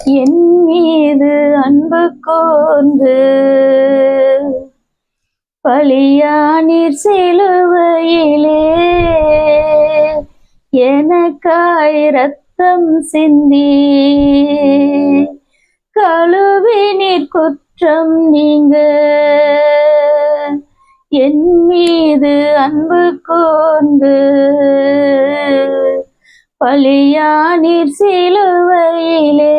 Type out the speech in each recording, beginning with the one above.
என் மீது அன்பு கோர்ந்து பழியானீர் சிலுவையிலே எனக்காய் ரத்தம் சிந்தி கழுவினீர் குற்றம் நீங்க என் மீது அன்பு கொண்டு பழியானீர் சிலுவையிலே.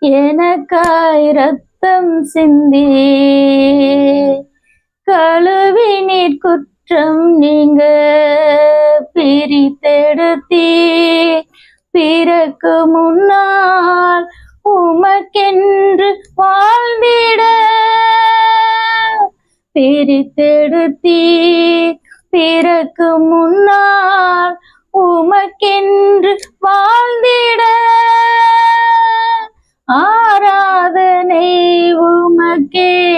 எனக்காய் ரத்தம் சிந்தி. கழுவி நீர் குற்றம் நீங்க பிரித்தெடுத்தி. பிறக்கு முன்னால் உமக்கென்று வாழ்ந்திட. பிரித்தெடுத்தி. பிறக்கு முன்னால் உமக்கென்று வாழ்ந்திட ஆராதனை உமக்கே.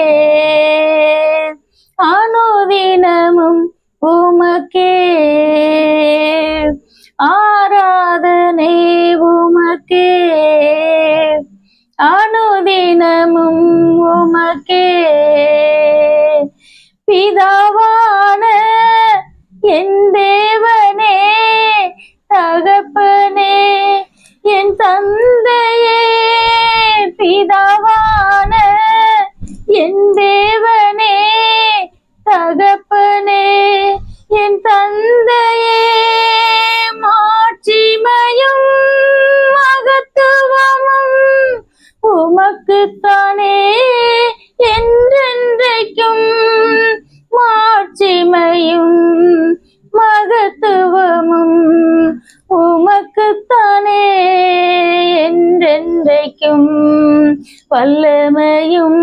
அனுதினமும் உமக்கே. ஆராதனை உமக்கே. அனுதினமும் உமக்கே. பிதாவா பிதாவான என் தேவனே தகப்பனே என் தந்தையே மாட்சிமையும் மகத்துவமும் உமக்குத்தானே. என்றென்றைக்கும் மாட்சிமையும் மகத்துவமும் உமக்குத்தானே. என்றென்றைக்கும் வல்லமையும்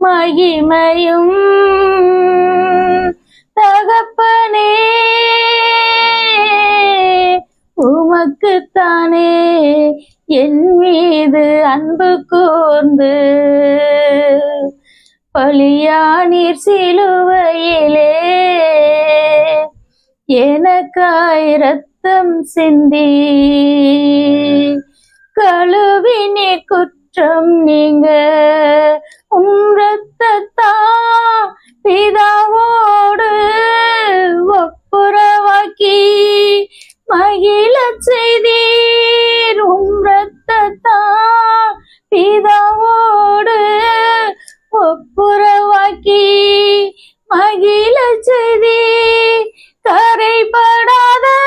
மகிமையும் தகப்பனே உமக்குத்தானே என் மீது அன்பு கூர்ந்து பழியானீர் சிலுவையிலே. எனக்காய் ரத்தம் சிந்தி. கழுவினே குற்றம் நீங்க. உம் ரத்தத்தா பிதாவோடு ஒப்புரவாக்கி மகிழ செய்தீர். உம் ரத்தத்தா பிதாவோடு ஒப்புரவாக்கி மகிழ செய்தி கரைபடாத